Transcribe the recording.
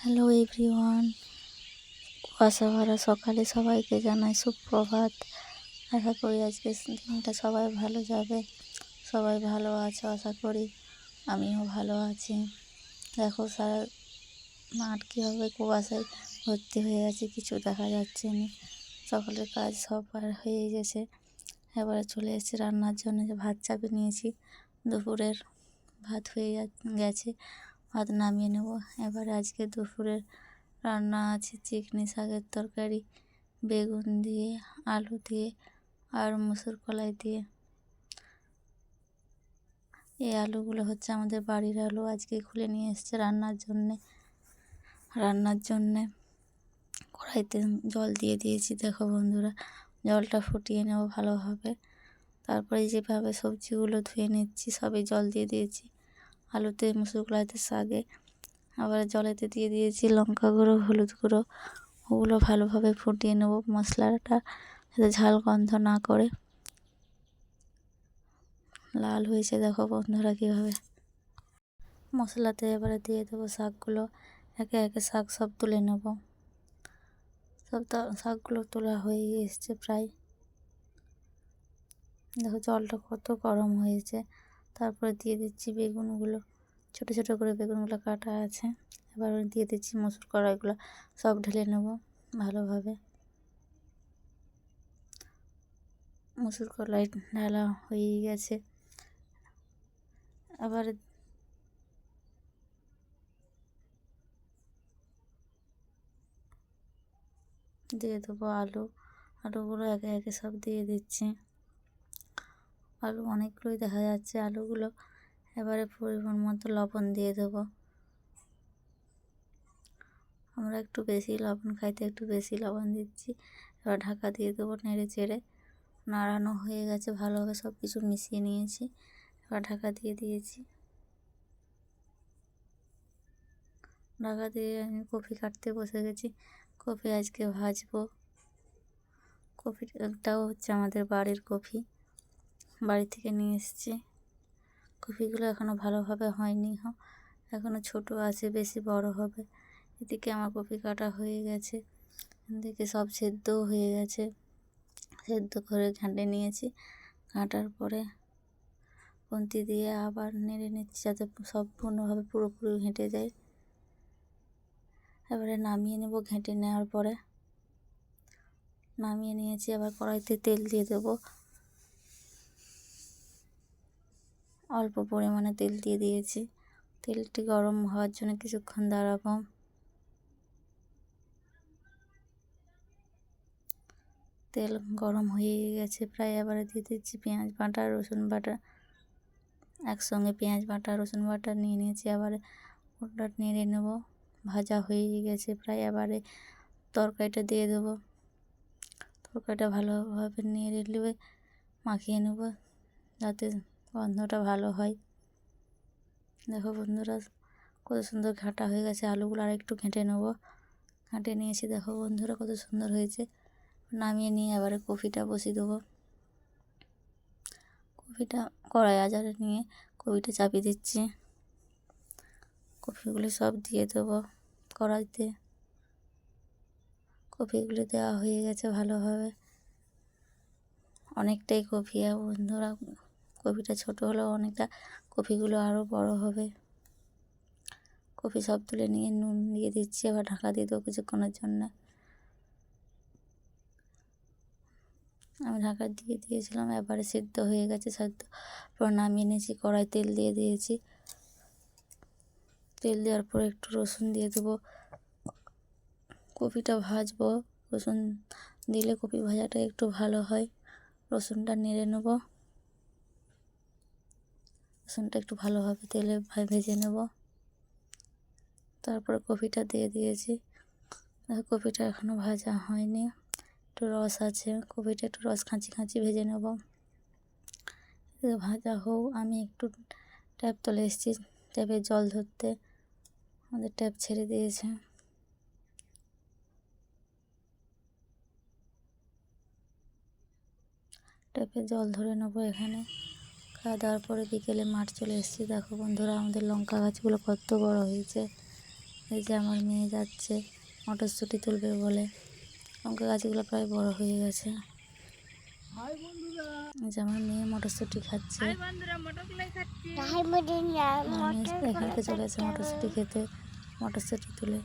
Hello everyone কুয়াশা ভরা সকালে সবাইকে জানাই সুপ্রভাত। আশা করি আজকে দিনটা সবাই ভালো যাবে। সবাই ভালো আছে, আশা করি আমিও ভালো আছি। দেখো সারা মাঠ কীভাবে কুয়াশায় ভর্তি হয়ে গেছে কিছু দেখা যাচ্ছে না। সকালের কাজ সব আর হয়ে গেছে। এবারে চলে এসেছি রান্নার জন্য। যে ভাত চাপে নিয়েছি। দুপুরের ভাত হয়ে গেছে। ভাত নামিয়ে নেব। এবার আজকে দুপুরের রান্না আছে চিকনি শাকের তরকারি, বেগুন দিয়ে, আলু দিয়ে আর মুসুর কলাই দিয়ে। এই আলুগুলো হচ্ছে আমাদের বাড়ির আলু, আজকে খুলে নিয়ে এসছে রান্নার জন্যে। রান্নার জন্যে কড়াইতে জল দিয়ে দিয়েছি, দেখো বন্ধুরা। জলটা ফুটিয়ে নেব ভালোভাবে। তারপরে যেভাবে সবজিগুলো ধুয়ে নিচ্ছি, সবই জল দিয়ে দিয়েছি। আলুতে মুসুর কলাইতে শাকে, আবার জলেতে দিয়ে দিয়েছি লঙ্কা গুঁড়ো, হলুদ গুঁড়ো। ওগুলো ভালোভাবে ফুটিয়ে নেব মশলাটা যাতে ঝাল গন্ধ না করে। লাল হয়েছে দেখো বন্ধুরা কীভাবে। মশলাতে এবারে দিয়ে দেবো শাকগুলো, একে একে শাক সব তুলে নেব। সব শাকগুলো তোলা হয়ে এসছে প্রায়। দেখো জলটা কত গরম হয়েছে। তারপরে দিয়ে দিচ্ছি বেগুনগুলো। ছোটো ছোটো করে বেগুনগুলো কাটা আছে। এবার দিয়ে দিচ্ছি মসুর কড়াইগুলো। সব ঢেলে নেব ভালোভাবে। মসুর কড়াই ঢালা হয়ে গেছে। আবার দিয়ে দেবো আলু। আলুগুলো একে একে সব দিয়ে দিচ্ছি। আলু অনেকগুলোই দেখা যাচ্ছে। আলুগুলো এবারে পরিমাণ মতো লবণ দিয়ে দেবো। আমরা একটু বেশি লবণ খাইতে একটু বেশি লবণ দিচ্ছি। এবার ঢাকা দিয়ে দেবো নেড়ে চেড়ে। নাড়ানো হয়ে গেছে, ভালোভাবে সব কিছু মিশিয়ে নিয়েছি। এবার ঢাকা দিয়ে দিয়েছি। ঢাকা দিয়ে আমি কফি কাটতে বসে গেছি। কফি আজকে ভাজবো। কফিটাও হচ্ছে আমাদের বাড়ির কফি। বাড়ি থেকে নিয়ে এসেছি। কপিগুলো এখনও ভালোভাবে হয়নি এখনও ছোট আছে, বেশি বড় হবে। এদিকে আমার কপি কাটা হয়ে গেছে। এদিকে সব সেদ্ধও হয়ে গেছে। সেদ্ধ করে ঘাঁটে নিয়েছি। ঘাঁটার পরে কন্তি দিয়ে আবার নেড়ে নিচ্ছি যাতে সম্পূর্ণভাবে পুরোপুরি ঘেঁটে যায়। এবারে নামিয়ে নেব ঘেঁটে নেওয়ার পরে। নামিয়ে নিয়েছি আবার কড়াইতে তেল দিয়ে দেবো। অল্প পরিমাণে তেল দিয়ে দিয়েছি। তেলটি গরম হওয়ার জন্য কিছুক্ষণ দাঁড়াবো। তেল গরম হয়ে গেছে প্রায়, এবারে দিয়ে দিচ্ছি পেঁয়াজ বাটা, রসুন বাটা। একসঙ্গে পেঁয়াজ বাটা, রসুন বাটা নিয়ে নিয়েছি আবার ওটা নেড়ে নেব। ভাজা হয়ে গেছে প্রায়, এবারে তরকারিটা দিয়ে দেবো। তরকারিটা ভালোভাবে নেড়ে নেবে মাখিয়ে নেব, যাতে গন্ধটা ভালো হয়। দেখো বন্ধুরা, কত সুন্দর ঘাঁটা হয়ে গেছে, আলুগুলো আর একটু ঘেঁটে নেব। ঘাঁটে নিয়েছি দেখো বন্ধুরা, কত সুন্দর হয়েছে। নামিয়ে নিয়ে এবারে কফিটা বসিয়ে দেবো। কফিটা কড়াই আজারে নিয়ে কফিটা চাপিয়ে দিচ্ছি। কফিগুলি সব দিয়ে দেবো কড়াইতে। কফিগুলি দেওয়া হয়ে গেছে ভালোভাবে। অনেকটাই কফি বন্ধুরা কপিটা ছোট হলেও অনেকটা কপিগুলো আরও বড় হবে। কপি সব তুলে নিয়ে নুন দিয়ে দিচ্ছি, আবার ঢাকা দিয়ে দেবো কিছুক্ষণের জন্য। আমি ঢাকা দিয়ে দিয়েছিলাম, এবারে সিদ্ধ হয়ে গেছে, সেদ্ধ পর নামিয়ে নিয়েছি, কড়াই তেল দিয়ে দিয়েছি। তেল দেওয়ার পর একটু রসুন দিয়ে দেবো। কপিটা ভাজবো, রসুন দিলে কপি ভাজাটা একটু ভালো হয়। রসুনটা নেড়ে নেব। রসুনটা একটু ভালোভাবে তেলে ভেজে নেব। তারপরে কপিটা দিয়ে দিয়েছি। কপিটা এখনও ভাজা হয়নি। একটু রস আছে। কপিটা একটু রস খাঁচি খাঁচি ভেজে নেব। ভাজা হোক, আমি একটু ট্যাপ তুলে এসেছি ট্যাপে জল ধরতে। আমাদের ট্যাপ ছেড়ে দিয়েছে। ট্যাপে জল ধরে নেব এখানে। খাওয়া দাওয়ার পরে বিকেলে মাঠ চলে এসেছি। দেখো বন্ধুরা আমাদের লঙ্কা গাছগুলো কত বড় হয়েছে। এই যে আমার মেয়ে যাচ্ছে মটরশুঁটি তুলবে বলে। লঙ্কা গাছগুলো প্রায় বড় হয়ে গেছে। এই যে আমার মেয়ে মটরশুঁটি খাচ্ছে। এখানকে চলে এসে মটরশুঁটি খেতে মটরশুঁটি তুলে।